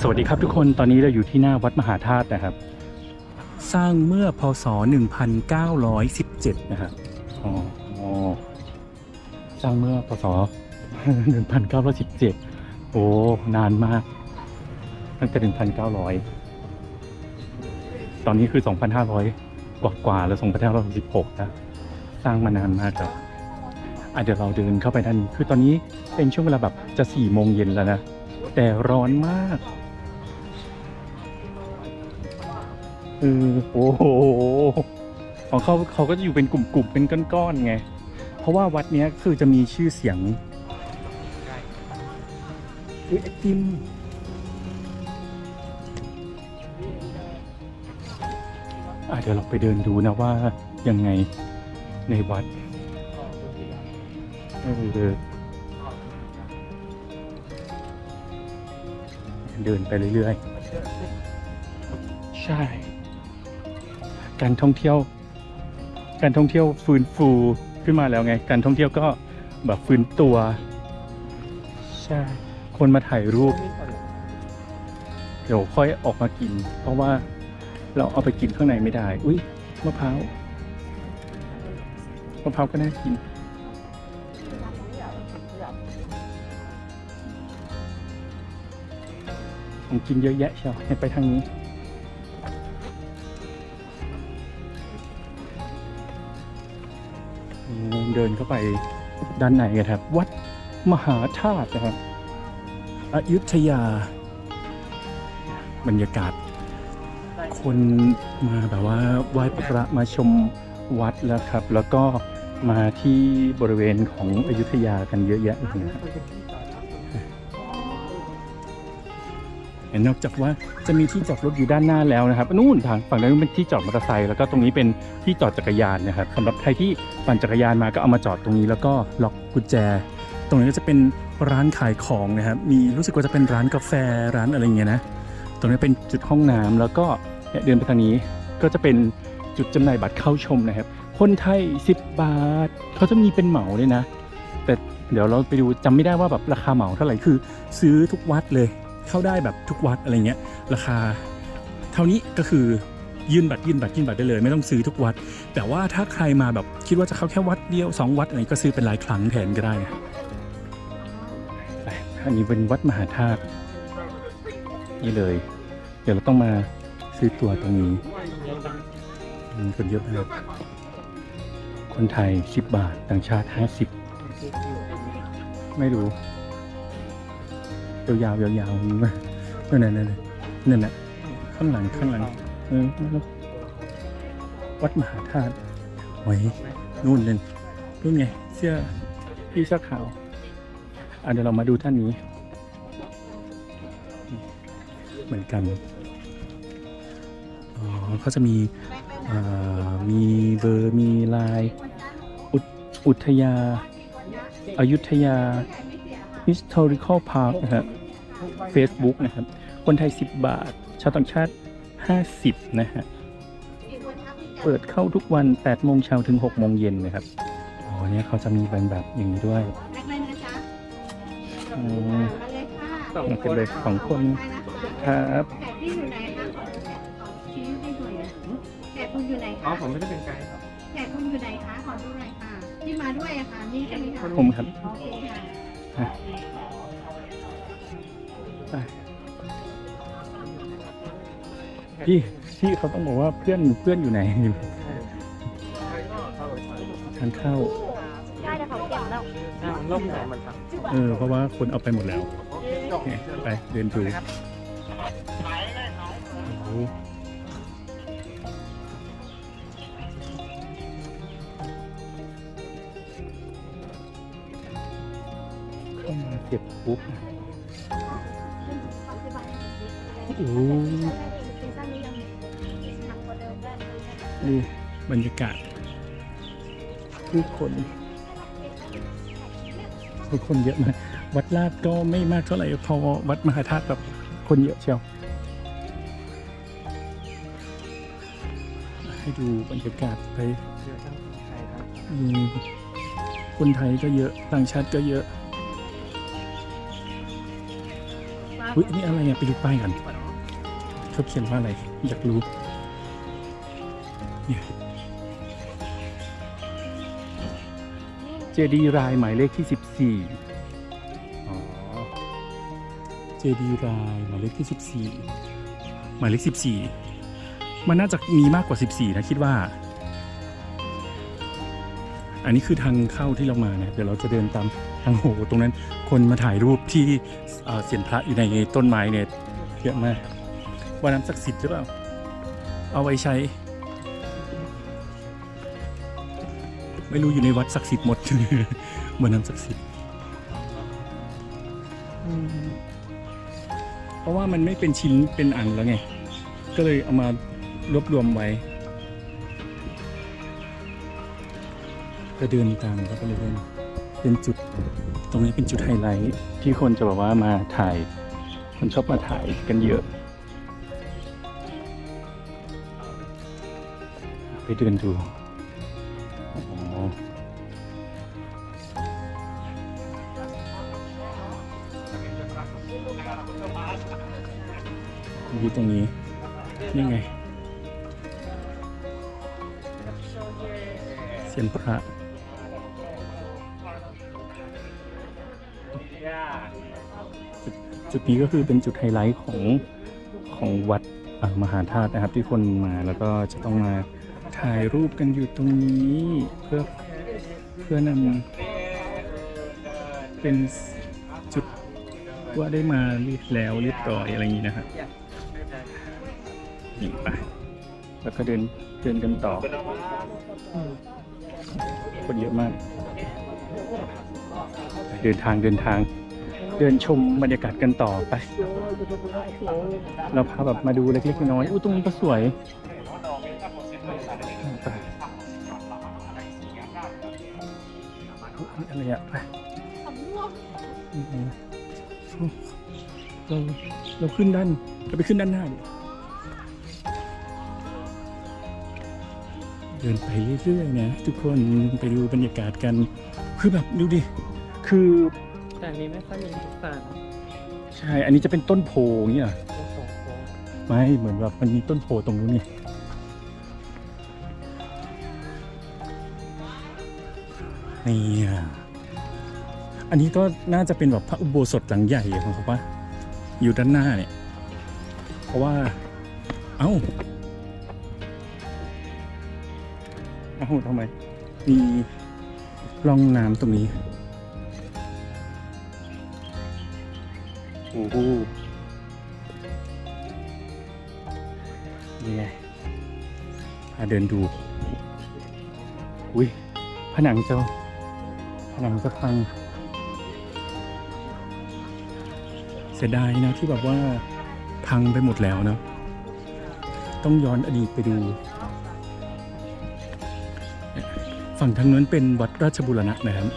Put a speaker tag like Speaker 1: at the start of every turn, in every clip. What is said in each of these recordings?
Speaker 1: สวัสดีครับทุกคนตอนนี้เราอยู่ที่หน้าวัดมหาธาตุนะครับ สร้างเมื่อพศ 1917 นะครับอ๋ออ๋อสร้างเมื่อพศ 1917 โอ้ นานมาก ตั้งแต่ 1,900 ตอนนี้คือ 2,500 กว่ากว่าๆแล้ว 2,566นะ สร้างมานานมากครับ อะเดี๋ยวเราเดินเข้าไปด้านนี้คือตอนนี้เป็นช่วงเวลาแบบจะ4โมงเย็นแล้วนะ แต่ร้อนมากเออโอ้โหของเขาเขาก็จะอยู่เป็นกลุ่มๆเป็นก้อนๆไง เพราะว่าวัดเนี้ยคือจะมีชื่อเสียงอุ้ยไอติมอะเดี๋ยวเราไปเดินดูนะว่ายังไงในวัด เออเดินไปเรื่อยๆ ใช่ การท่องเที่ยว การท่องเที่ยวฟื้นฟูขึ้นมาแล้วไง การท่องเที่ยวก็แบบฟื้นตัว ใช่ คนมาถ่ายรูป เดี๋ยวค่อยออกมากิน เพราะว่าเราเอาไปกินข้างในไม่ได้ อุ้ยมะพร้าว มะพร้าวก็น่ากิน ของกินเยอะแยะเชียวให้ไปทางนี้ เดินเข้าไปด้านในกันครับ วัดมหาธาตุนะครับอยุธยา บรรยากาศ คนมาแบบว่าไหว้พระมาชมวัดแล้วครับ แล้วก็มาที่บริเวณของอยุธยากันเยอะแยะเลยนะครับ ห็นนอกจากว่าจะมีที่จอดรถอยู่ด้านหน้าแล้วนะครับนู่นทางฝั่งนั้นเป็นที่จอดมอเตอร์ไซค์แล้วก็ตรงนี้เป็นที่จอดจักรยานนะครับสำหรับใครที่ปั่นจักรยานมาก็เอามาจอดตรงนี้ แล้วก็ล็อกกุญแจ ตรงนี้ก็จะเป็นร้านขายของนะครับมีรู้สึกว่าจะเป็นร้านกาแฟร้านอะไรเงี้ยนะตรงนี้เป็นจุดห้องน้ำแล้วก็เนี่ยเดินไปทางนี้ก็จะเป็นจุดจำหน่ายบัตรเข้าชมนะครับ คนไทย 10 บาทเขาจะมีเป็นเหมาด้วยนะ แต่เดี๋ยวเราไปดูจำไม่ได้ว่าแบบราคาเหมาเท่าไหร่คือ ซื้อทุกวัดเลย เข้าได้แบบทุกวัดอะไรเงี้ยราคา เท่านี้ก็คือยื่นบัตรยื่นบัตรยื่นบัตรได้เลย ไม่ต้องซื้อทุกวัด แต่ว่าถ้าใครมาแบบคิดว่าจะเข้าแค่วัดเดียวสองวัดอะไรก็ซื้อเป็นรายครั้งแทนก็ได้นะอันนี้เป็นวัดมหาธาตุนี่เลย เดี๋ยวเราต้องมาซื้อตั๋วตรงนี้คนเยอะมากคนไทย 10 บาท ต่างชาติ 50 ไม่รู้ ยาวๆยาวๆนั่นนั่นนั่นนั่นน่ะข้างหลังข้างหลังเออวัดมหาธาตุไว้นู่นเลยนู่นไง เสื้อพี่เสื้อขาวอะเดี๋ยวเรามาดูท่านนี้ เหมือนกันอ๋อเขาจะมีมีเบอร์มีลน์อุทอุทยาอายุทยา historical park นะครับ Facebook นะครับ คนไทย 10 บาท ชาวต่างชาติ 50 นะฮะ เปิดเข้าทุกวัน 8 โมงเช้าถึง 6 โมงเย็นนะครับอ๋อเนี่ยเขาจะมีเป็นแบบอย่างนี้ด้วย
Speaker 2: แรกเลยนะจ๊ะ
Speaker 1: อืม
Speaker 2: มาเลยค่ะ
Speaker 1: มันเป็นเลยสองคนครับ
Speaker 2: แขกที่อยู่ไหนคะชี้ให้หน่อยนะแขกคุณอยู่ไหน
Speaker 3: อ๋อ
Speaker 2: คะ
Speaker 3: ผมไม่ได้เป็นไกด์ครับ
Speaker 2: แขกคุณอยู่ไหนคะขอดูหน่อยค่ะที่มาด้วยอะค่ะนี่ใช่ไหมคะ
Speaker 1: ผมครับ
Speaker 2: โอเคค่ะ
Speaker 1: ไป พี่พี่เขาต้องบอกว่าเพื่อนเพื่อนอยู่ไหนทานข้าว
Speaker 2: ได้แต่เขาเก็บแล้ว
Speaker 3: ล่มไหนมันครับ
Speaker 1: เออเพราะว่าคนเอาไปหมดแล้วเนี่ยไปเดินดูโอ้ ปุ๊บโอ้โหดูบรรยากาศผู้คนผู้คนเยอะมาก วัดลาดก็ไม่มากเท่าไหร่พอวัดมหาธาตุแบบคนเยอะเชียว ให้ดูบรรยากาศไป
Speaker 3: คนไทย
Speaker 1: ก็เยอะ ต่างชาติก็เยอะ อุ้ยอันนี้อะไรอะไปดูป้ายกันเขาเขียนว่าอะไร อยากรู้เนี่ยเจดีรายหมายเลขที่สิบสี่อ๋อ เจดีรายหมายเลขที่สิบสี่หมายเลขสิบสี่มันน่าจะมีมากกว่าสิบสี่นะคิดว่า อันนี้คือทางเข้าที่เรามาเนี่ยเดี๋ยวเราจะเดินตาม ทางโหตรงนั้นคนมาถ่ายรูปที่เสียนพระอยู่ในต้นไม้เนี่ยเยอะมากว่าน้ำศักดิ์สิทธิ์หรือเปล่า เอาไว้ใช้ ไม่รู้อยู่ในวัดศักดิ์สิทธิ์หมดเหมือนน้ำศักดิ์สิทธิ์เพราะว่ามันไม่เป็นชิ้นเป็นอันแล้วไง ก็เลยเอามารวบรวมไว้ก็เดินตามแล้วก็เลย เป็นจุด ตรงนี้เป็นจุดไฮไลท์ที่คนจะแบบว่ามาถ่าย คนชอบมาถ่ายกันเยอะ ไปเดินดูอ๋ออยู่ตรงนี้ นี่ไง เสียนพระ จุดนี้ก็คือเป็นจุดไฮไลท์ของของวัดมหาธาตุนะครับ ที่คนมาแล้วก็จะต้องมาถ่ายรูปกันอยู่ตรงนี้เพื่อเพื่อนำเป็นจุดว่าได้มาเรียบแล้วเรียบร้อยอะไรอย่างนี้นะครับนี่ไปแล้วก็เดินเดินกันต่อคนเยอะมาก เดินทางเดินทาง เดินชมบรรยากาศกันต่อไป เราพาแบบมาดูเล็กๆน้อยๆอู้ตรงนี้ก็สวยอะไรอะไปเราเราขึ้นด้านเราไปขึ้นด้านหน้าดิเดินไปเรื่อยๆนะทุกคนไปดูบรรยากาศกัน คือแบบดูดิ คือ
Speaker 3: แต่อันนี้ไม่ค่อยมีทุกสาร
Speaker 1: ใช่ อันนี้จะเป็นต้นโพอย่างเงี้ยเหรอ
Speaker 3: ต้องส่งโค้ง
Speaker 1: ไม่เหมือนแบบมันมีต้นโพตรงนู้นนี่นี่อะอันนี้ก็น่าจะเป็นแบบพระอุโบสถหลังใหญ่ของเขาปะอยู่ด้านหน้าเนี่ย เพราะว่า เอ้า เอ้าทำไม มีร่องน้ำตรงนี้ โอ้โหนี่ไงพาเดินดู อุ้ยผนังเจ้าผนังจะพัง เสียดายนะที่แบบว่าพังไปหมดแล้วเนาะต้องย้อนอดีตไปดู ฝั่งทางนั้นเป็นวัดราชบุรณะนะครับ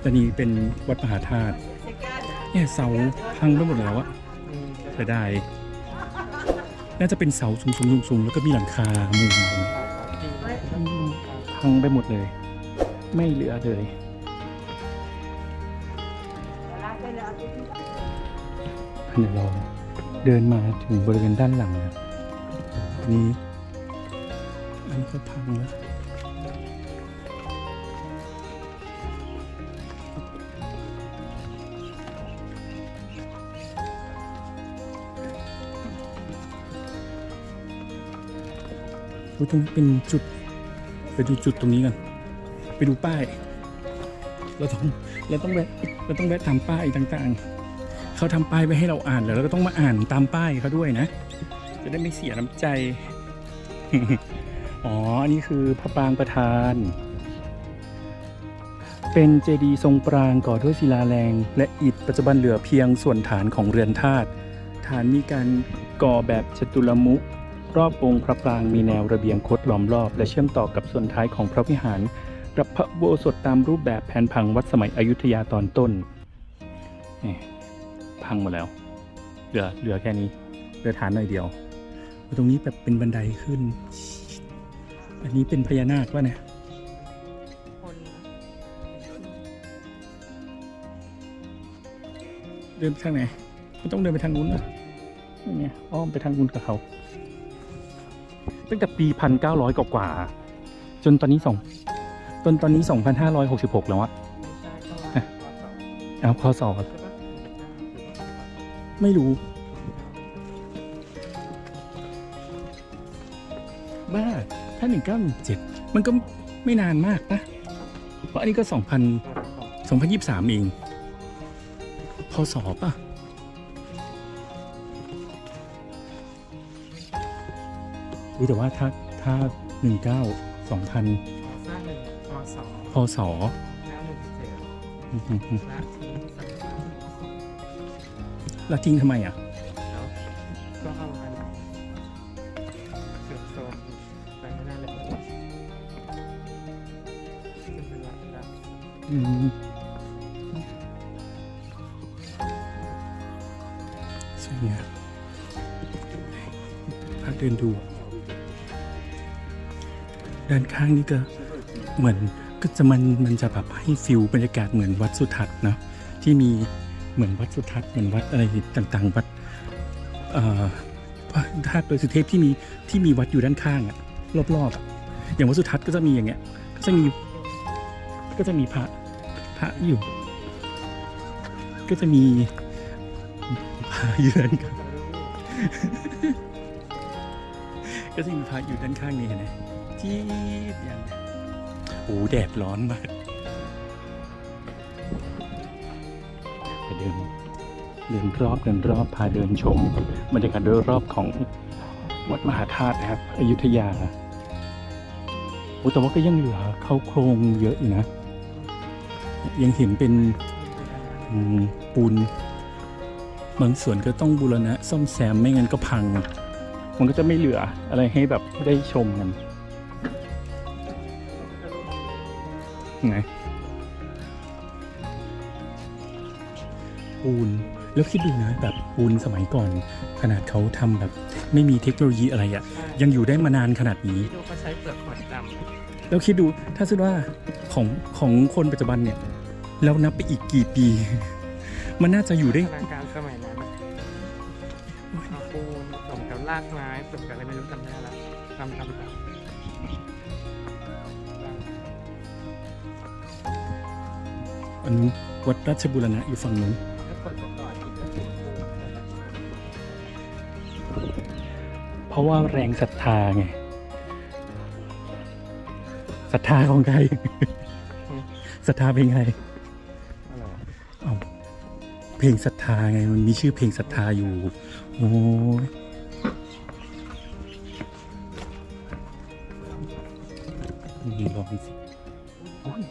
Speaker 1: แต่นี่เป็นวัดมหาธาตุ เนี่ยเสาพังไปหมดแล้วอะ
Speaker 3: อืม
Speaker 1: เสียดายน่าจะเป็นเสาสูงๆสูงๆแล้วก็มีหลังคามุงพังไปหมดเลย ไม่เหลือเลยเดี๋ยวเราเดินมาถึงบริเวณด้านหลังนะอันนี้อันนี้ก็พังแล้ว ยตรงนี้เป็นจุด ไปดูจุดตรงนี้กัน ไปดูป้าย เราต้องเราต้องแวะเราต้องแวะตามป้ายต่างๆ เขาทำป้ายไว้ให้เราอ่านแล้วเราก็ต้องมาอ่านตามป้ายเขาด้วยนะ จะได้ไม่เสียน้ำใจ อ๋อ อันนี้คือพระปรางประธาน เป็นเจดีย์ทรงปรางก่อด้วยศิลาแรง และอิฐปัจจุบันเหลือเพียงส่วนฐานของเรือนธาตุฐานมีการก่อแบบจตุรมุข รอบองค์พระปรางมีแนวระเบียงคดล้อมรอบ และเชื่อมต่อกับส่วนท้ายของพระวิหารกับพระอุโบสถตามรูปแบบแผนผังวัดสมัยอยุธยาตอนต้นนี่พังหมดแล้ว เหลือเหลือแค่นี้เหลือฐานหน่อยเดียว ตรงนี้แบบเป็นบันไดขึ้น อันนี้เป็นพญานาควะเนี่ย
Speaker 3: คน
Speaker 1: เดินข้างไหนไม่ต้องเดินไปทางนู้นนะนี่ไงอ้อมไปทางนู้นกับเขา ตั้งแต่ปีพันเก้าร้อยกว่าๆจนตอนนี้สองจนตอนนี้สองพันห้าร้อยหกสิบหกแล้วอะ
Speaker 3: ไม่ใช่เข้ามา
Speaker 1: เอาข้อสอบ
Speaker 3: ใช่ปะ
Speaker 1: ไม่รู้ บ้า ถ้าหนึ่งเก้าหนึ่งเจ็ดมันก็ไม่นานมากนะเพราะอันนี้ก็สองพันสองพันยี่สามเอง พอสอบอะ รู้แต่ว่าถ้าถ้าหนึ่งเก้าสองพัน
Speaker 3: สร้างหนึ่งพศ
Speaker 1: พศ
Speaker 3: เก้าหนึ่งเจ็ด
Speaker 1: อืมอืมอืม
Speaker 3: ละทิ้งสังขาร
Speaker 1: แล้วทิ้งทำไมอะ
Speaker 3: แล้วก็เอากันเสื่อมโทรมไปไม่ได้เลยซึ่งเป็นหลักแล้ว
Speaker 1: อืม สวยงามพักเดินดู ด้านข้างนี่ก็เหมือนก็จะมันมันจะแบบให้ฟิลบรรยากาศเหมือนวัดสุทัศน์เนะที่มีเหมือนวัดสุทัศน์เหมือนวัดอะไรต่างๆ วัดเอ่อพระธาตุโดยสุเทพที่มีที่มีวัดอยู่ด้านข้างอะรอบๆอะอย่างวัดสุทัศน์ก็จะมีอย่างเงี้ยก็จะมีก็จะมีพระพระอยู่ ก็จะมีพระอยู่ด้านข้างก็จะมีพระอยู่ด้านข้างนี่เห็นไหม ที่อย่างโอ้แดดร้อนมาก ไปเดินเดินรอบเดินรอบพาเดินชมบรรยากาศโดยรอบของวัดมหาธาตุนะครับอยุธยาโอ้แต่ว่าก็ยังเหลือเข้าโครงเยอะอยู่นะ ยังเห็นเป็นปูนบางส่วนก็ต้องบูรณะซ่อมแซมไม่งั้นก็พัง มันก็จะไม่เหลืออะไรให้แบบได้ชมกัน ไงปูนแล้วคิดดูนะแบบปูนสมัยก่อน ขนาดเขาทำแบบ ไม่มีเทคโนโลยีอะไรอะ่ะ ยังอยู่ได้มานานขนาดนี้
Speaker 3: ที่ดูเขาใช้เปลือกหอยด
Speaker 1: แล้วคิดดูถ้าสมมติว่าของของคนปัจจุบันเนี่ยแล้วนับไปอีกกี่ปี มันน่าจะอยู่ได้ำ
Speaker 3: พลังการสมัยนั้นเอาปูนผสมกับรากไม้ผสมกับอะไรไม่รู้จำไม่ได้แล้วทำทำทำ
Speaker 1: อันนู้นวัดราชบุรณะอยู่ฝั่งนู้น
Speaker 3: แล้วคนจะต่ออีกก็คือปูนนะครับ
Speaker 1: เพราะว่าแรงศรัทธาไงศรัทธาของใครศรัทธาเป็นไง
Speaker 3: อะไรวะ
Speaker 1: เอ้าเพลงศรัทธาไงมันมีชื่อเพลงศรัทธาอยู่ โอ้ยนี่ลองสิโอ้ย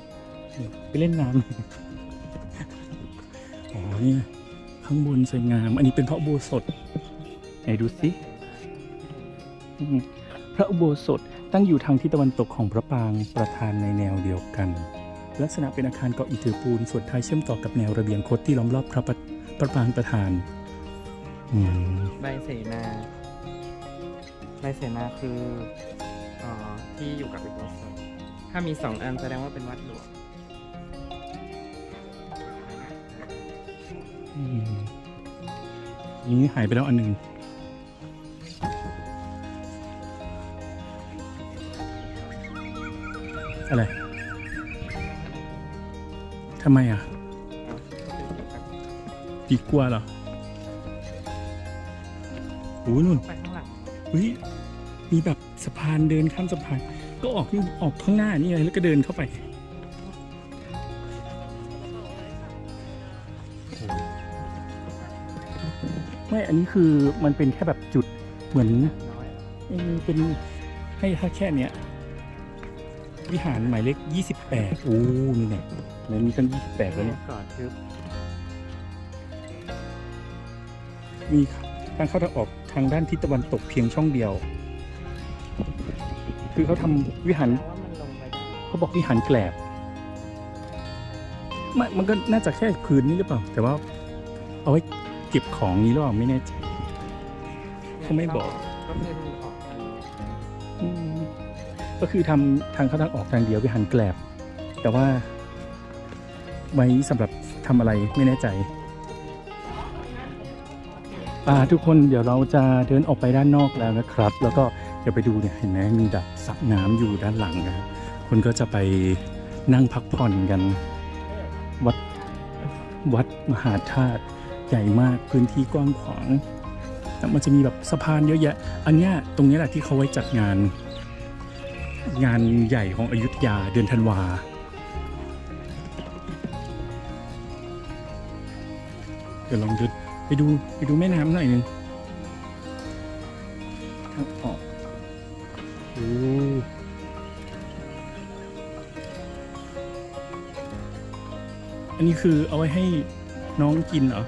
Speaker 1: นี่ไปเล่นน้ำ เนี่ยข้างบนสวยงาม อันนี้เป็นพระอุโบสถไหนดูสิพระอุโบสถตั้งอยู่ทางทิศตะวันตกของพระปางประธานในแนวเดียวกัน ลักษณะเป็นอาคารเกาะอิฐถือปูนส่วนท้ายเชื่อมต่อกับแนวระเบียงคดที่ล้อมรอบพระประปางประธาน
Speaker 3: ใบเสนาใบเสนาคือออที่อยู่กับอุโบสถถ้ามีสองอันแสดงว่าเป็นวัดหลวง
Speaker 1: นี้หายไปแล้วอันหนึ่งอะไรทำไมอะ
Speaker 3: อะก็เป็นเกี่ยวกับ
Speaker 1: ดีกว่าเหรอโอ้ยนู่น
Speaker 3: ไปข้างหลัง
Speaker 1: เฮ้ยมีแบบสะพานเดินข้ามสะพาน ก็ออกนี่ออกข้างหน้านี่ไงแล้วก็เดินเข้าไป ไม่อันนี้คือมันเป็นแค่แบบจุดเหมือนเออเป็นให้ถ้าแค่เนี้ยวิหารหมายเลขยี่สิบแปดโอ้นี่เนี่ยในนี้ตั้งยี่สิบแปดแล้วเนี่ย
Speaker 3: ก่อนทึบ
Speaker 1: มีทางเข้าทางออกทางด้านทิศตะวันตกเพียงช่องเดียว คือเขาทำวิหารเขาบอกวิหารแกลบมันมันก็น่าจะแค่พื้นนี้หรือเปล่า แต่ว่าเอาไว้ เก็บของนี้หรือเปล่าไม่แน่ใจเขาไม่บอก
Speaker 3: ก็คือออกทาง
Speaker 1: อืมก็คือทำทางเข้าทางออกทางเดียววิหารแกลบ แต่ว่า ไว้สำหรับทำอะไรไม่แน่ใจ อ่าทุกคนเดี๋ยวเราจะเดินออกไปด้านนอกแล้วนะครับ แล้วก็เดี๋ยวไปดูเนี่ยเห็นไหมมีแบบสระน้ำอยู่ด้านหลังนะครับคนก็จะไปนั่งพักผ่อนกัน วัดวัดมหาธาตุ ใหญ่มากพื้นที่กว้างขวางแล้วมันจะมีแบบสะพานเยอะแยะ อันเนี้ยตรงนี้แหละที่เขาไว้จัดงาน งานใหญ่ของอยุธยาเดือนธันวาเดี๋ยวลองเดินไปดูไปดูแม่น้ำหน่อยนึงทางออกโอ้อันนี้คือเอาไว้ให้น้องกินเหรอ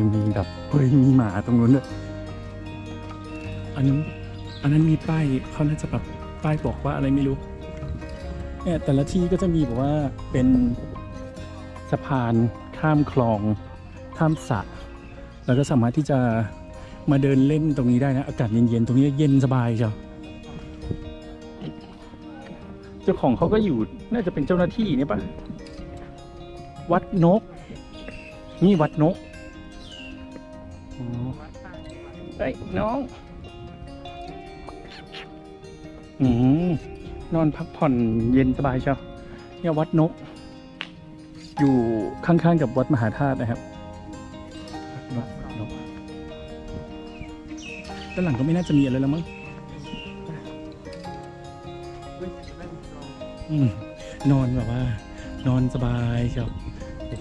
Speaker 1: มันมีแบบเฮ้ยมีหมาตรงนู้นด้วยอันนั้นอันนั้นมีป้ายเขาน่าจะแบบป้ายบอกว่าอะไรไม่รู้เนี่ยแต่ละที่ก็จะมีแบบว่าเป็นสะพานข้ามคลอง ข้ามสระแล้วก็สามารถที่จะมาเดินเล่นตรงนี้ได้นะ อากาศเย็นๆ ตรงนี้เย็นสบายเชียวเจ้าของเขาก็อยู่น่าจะเป็นเจ้าหน้าที่เนี่ยปะวัดนก นี่วัดนก เฮ้ยน้อง อืมนอนพักผ่อนเย็นสบายเชียวเนี่ยวัดนก อยู่ข้างๆกับวัดมหาธาตุนะครับนกนกด้านหลังก็ไม่น่าจะมีอะไรแล้วมั้งนอนแบบว่า นอนสบายเชียว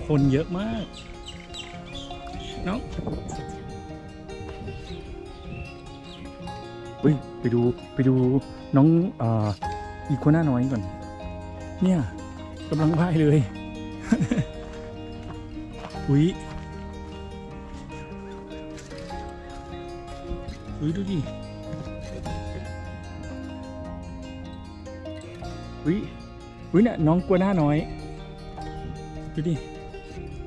Speaker 1: คนเยอะมากน้อง เฮ้ยไปดูไปดูน้องอ่ออีโคน่าน้อยก่อน เนี่ยกำลังว่ายเลย อุ้ยอุ้ยดูดิอุ้ยอุ้ยเนี่ยน้องกัวหน้าน้อย ดูดิ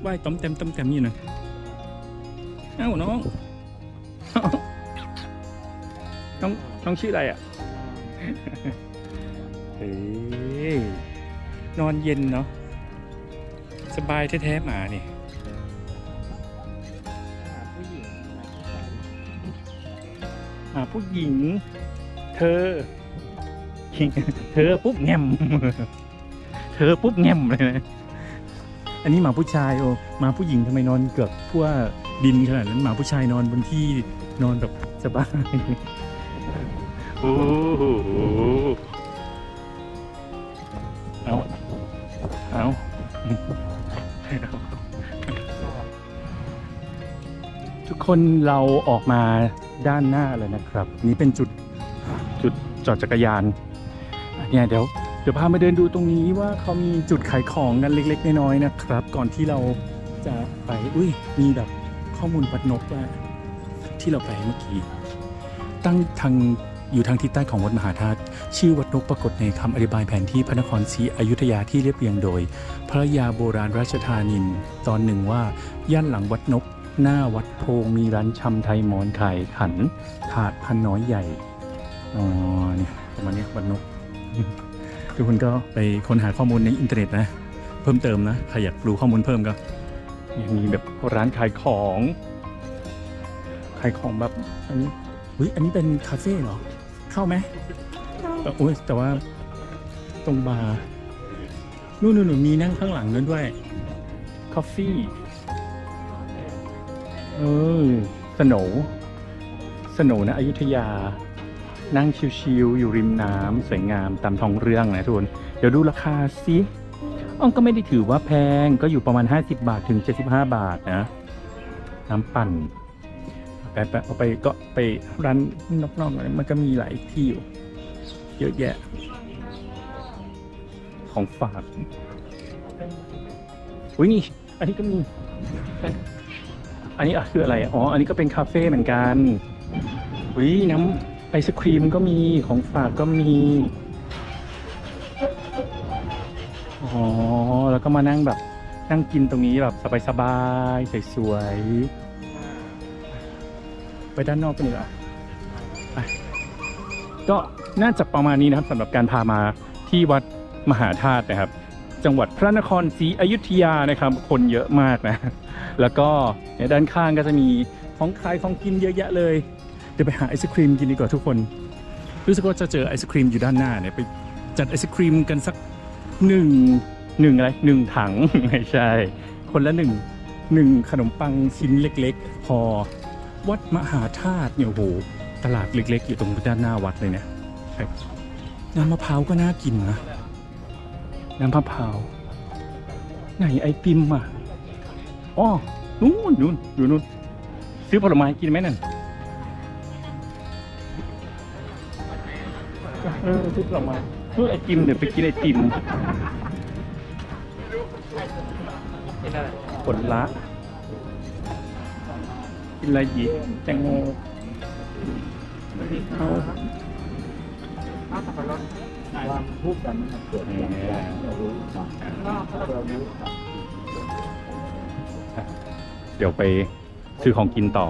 Speaker 1: ว่ายต้มเต็มต้มเต็มอยู่นะเอ้าน้อง น้องน้องชื่ออะไรอะเฮ้ยนอนเย็นเนาะสบายแท้ๆหมานี่
Speaker 3: ผู้หญิงหมาผู้ชาย
Speaker 1: หมาผู้หญิง เธอ เธอปุ๊บแงมเธอปุ๊บแงมเลยนะอันนี้หมาผู้ชายโอ้หมาผู้หญิงทำไมนอนเกือบทั่วดินขนาดนั้นหมาผู้ชายนอนบนที่นอนแบบสบาย โอ้โหเอาเอาทุกคนเราออกมาด้านหน้าเลยนะครับ นี่เป็นจุดจุดจอดจักรยานเนี่ยเดี๋ยวเดี๋ยวพามาเดินดูตรงนี้ว่าเขามีจุดขายของกันเล็ก ๆ น้อยๆนะครับ ก่อนที่เราจะไป อุ้ยมีแบบข้อมูลวัดนกว่าที่เราไปเมื่อกี้ ตั้งทางอยู่ทางทิศใต้ของวัดมหาธาตุชื่อวัดนกปรากฏในคำอธิบายแผนที่พระนครศรีอยุธยาที่เรียบเรียงโดย พระยาโบราณราชธานิน ตอนหนึ่งว่า ย่านหลังวัดนก หน้าวัดโพงมีร้านชำไทยมอนขายขัน ถาดพันน้อยใหญ่ อ๋อเนี่ยประมาณนี้วัดนก ทุกคนก็ไปค้นหาข้อมูลในอินเทอร์เน็ตนะ เพิ่มเติมนะใครอยากรู้ข้อมูลเพิ่มก็ยังมีแบบร้านขายของขายของแบบอันนี้ อุ้ยอันนี้เป็นคาเฟ่เหรอ เข้าไหมเอออุ้ยแต่ว่าตรงบาร์นู่นนู่นๆๆมีนั่งข้างหลังนั้นด้วยคอฟฟี่เออสโหนสโหนนะอยุธยา นั่งชิวๆอยู่ริมน้ำสวยงามตามท้องเรื่องนะทุกคนเดี๋ยวดูราคาสิอ้อมก็ไม่ได้ถือว่าแพงก็อยู่ประมาณ 50 บาทถึง 75 บาทนะ น้ำปั่น ไปไปเอาไปก็ไปร้านนอกๆหน่อยมันก็มีหลายที่อยู่ เยอะแยะ ของฝากอุ้ยนี่ อันนี้ก็มี อันนี้อะคืออะไรอะอ๋อ อันนี้ก็เป็นคาเฟ่เหมือนกันอุ้ยน้ำไอศครีมก็มีของฝากก็มี อ๋อ แล้วก็มานั่งแบบนั่งกินตรงนี้แบบสบายๆสวยๆ ไปด้านนอกกันดีกว่าก็น่าจะประมาณนี้นะครับสำหรับการพามาที่วัดมหาธาตุนะครับ จังหวัดพระนครศรีอยุธยานะครับ คนเยอะมากนะ แล้วก็เนี่ยด้านข้างก็จะมีของขายของกินเยอะแยะเลย เดี๋ยวไปหาไอศครีมกินดีกว่าทุกคน รู้สึกว่าจะเจอไอศครีมอยู่ด้านหน้าเนี่ยไปจัดไอศครีมกันสักหนึ่งหนึ่งอะไรหนึ่งถังไม่ใช่ คนละหนึ่งหนึ่งขนมปังชิ้นเล็ก ๆ พอ วัดมหาธาตุเนี่ยโอ้โหตลาดเล็ก ๆ อยู่ตรงด้านหน้าวัดเลยเนี่ยครับน้ำมะพร้าวก็น่ากินนะน้ำมะพร้าวไหนไอติมอะอ๋อนู่นนู่นอยู่นู่นซื้อผลไม้กินไหมนั่นเออซื้อผลไม้นู่นไอติมเดี๋ยวไปกินไอติม
Speaker 3: นี่อะไร
Speaker 1: ผลละ กินอะไรอีกแตงโมเอา
Speaker 3: ข้าสับปะรด
Speaker 1: เดี๋ยวไปซื้อของกินต่อ